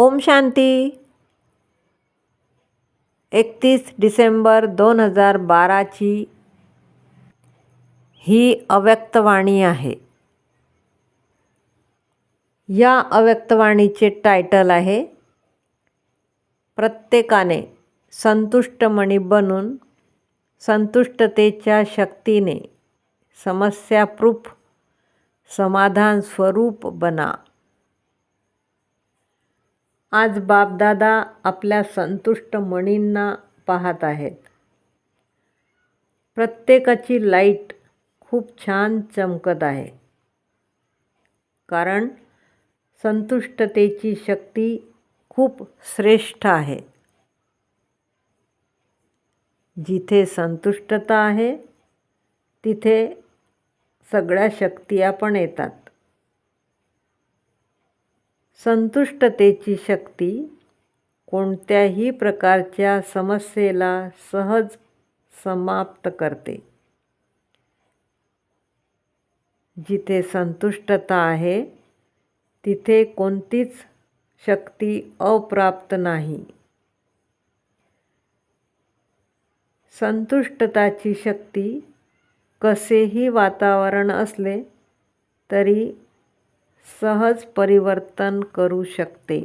ओम शांती. एकतीस डिसेंबर दोन हजार बाराची ही अव्यक्तवाणी आहे. या अव्यक्तवाणीचे टायटल आहे प्रत्येकाने संतुष्टमणी बनून संतुष्टतेच्या शक्तीने समस्याप्रूफ समाधान स्वरूप बना. आज बापदादा आपल्या संतुष्ट मणींना पाहत आहेत. प्रत्येकाची लाइट खूप छान चमकत आहे. कारण संतुष्टतेची शक्ती खूप श्रेष्ठ आहे. जिथे संतुष्टता आहे तिथे सगळ्या शक्ती पण येतात. संतुष्टतेची शक्ती कोणत्याही प्रकारच्या समस्येला सहज समाप्त करते. जिथे संतुष्टता आहे तिथे कोणतीच शक्ती अप्राप्त नाही. संतुष्टताची शक्ती कसेही वातावरण असले तरी सहज परिवर्तन करू शकते.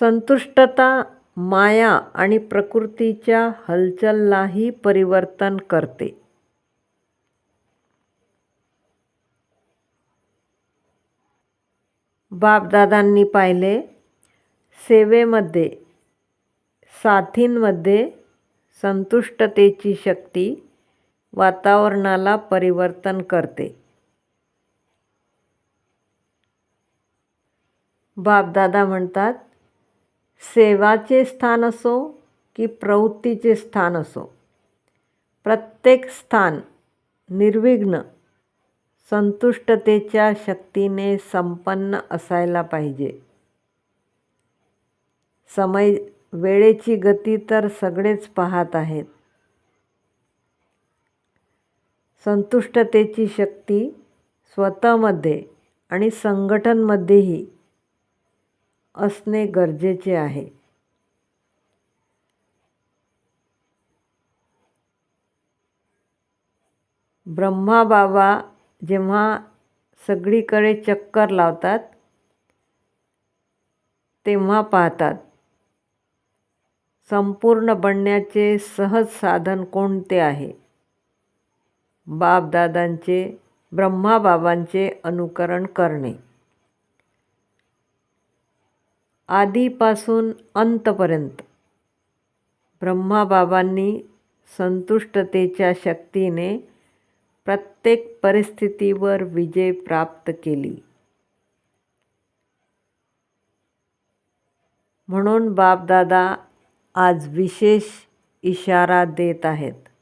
संतुष्टता माया आणि प्रकृतीच्या हलचललाही परिवर्तन करते. बापदादांनी पाहिले सेवेमध्ये साथींमध्ये संतुष्टतेची शक्ती वातावरणाला परिवर्तन करते. बापदादा म्हणतात सेवाचे स्थान असो की प्रवृत्तीचे स्थान असो प्रत्येक स्थान निर्विघ्न संतुष्टतेच्या शक्तीने संपन्न असायला पाहिजे. समय वेळेची गती तर सगळेच पाहत आहेत. संतुष्टतेची शक्ती स्वतःमध्ये आणि संघटनमध्येही असणे गरजेचे आहे. ब्रह्माबाबा जेव्हा सगळीकडे चक्कर लावतात तेव्हा पाहतात संपूर्ण बनण्याचे सहज साधन कोणते आहे? बापदादांचे ब्रह्माबाबांचे अनुकरण करणे. आधीपासून अंतपर्यंत ब्रह्माबाबांनी संतुष्टतेच्या शक्तीने प्रत्येक परिस्थितीवर विजय प्राप्त केली. म्हणून बापदादा आज विशेष इशारा देत आहेत.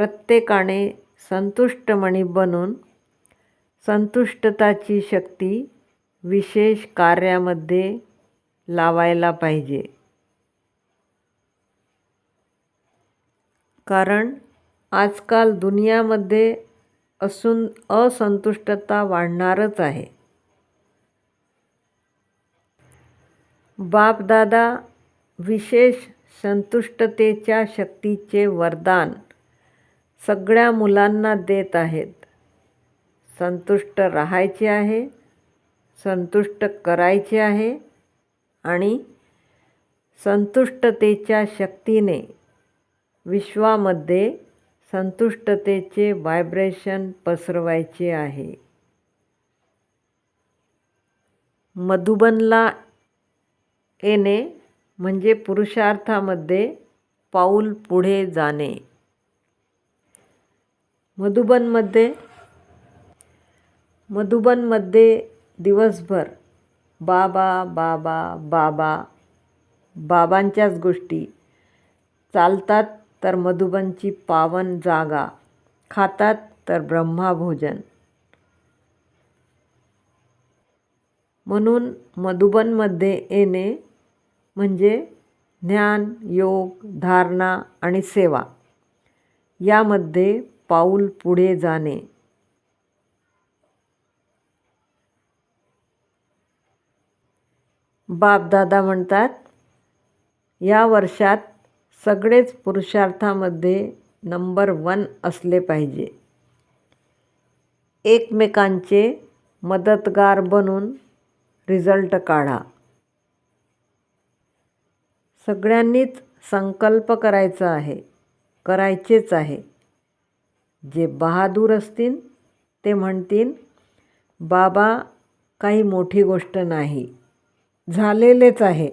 प्रत्येकाने संतुष्टमणी बनून संतुष्टताची शक्ती विशेष कार्यामध्ये लावायला पाहिजे. कारण आजकाल दुनियामध्ये असून असंतुष्टता वाढणारच आहे. बापदादा विशेष संतुष्टतेच्या शक्तीचे वरदान सगळ्या मुलांना देत आहेत. संतुष्ट राहायचे आहे संतुष्ट करायचे आहे आणि संतुष्टतेच्या शक्तीने विश्वामध्ये संतुष्टतेचे व्हायब्रेशन पसरवायचे आहे. मधुबनला येणे म्हणजे पुरुषार्थामध्ये पाऊल पुढे जाणे. मधुबनमध्ये मधुबनमध्ये दिवसभर बाबा बाबा बाबा बाबांच्याच गोष्टी चालतात तर मधुबनची पावन जागा खातात तर ब्रह्माभोजन. म्हणून मधुबनमध्ये येणे म्हणजे ज्ञान योग धारणा आणि सेवा यामध्ये पाऊल पुढे जाणे. बापदादा म्हणतात या वर्षात सगळेच पुरुषार्थामध्ये नंबर वन असले पाहिजे. एकमेकांचे मदतगार बनून रिझल्ट काढा. सगळ्यांनीच संकल्प करायचा आहे करायचेच आहे. जे बहादूर असतील ते म्हणतील बाबा काही मोठी गोष्ट नाही. झालेलेच आहे.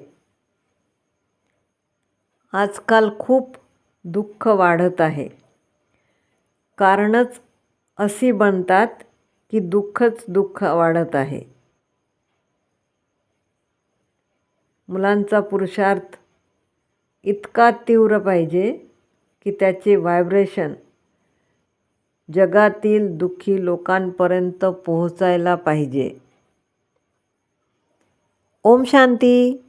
आजकाल खूप दुःख वाढत आहे. कारणच अशी बनतात की दुःखच दुःख वाढत आहे. मुलांचा पुरुषार्थ इतका तीव्र पाहिजे की त्याचे व्हायब्रेशन जगातील दुःखी लोकांपर्यंत पोहोचायला पाहिजे. ओम शांती.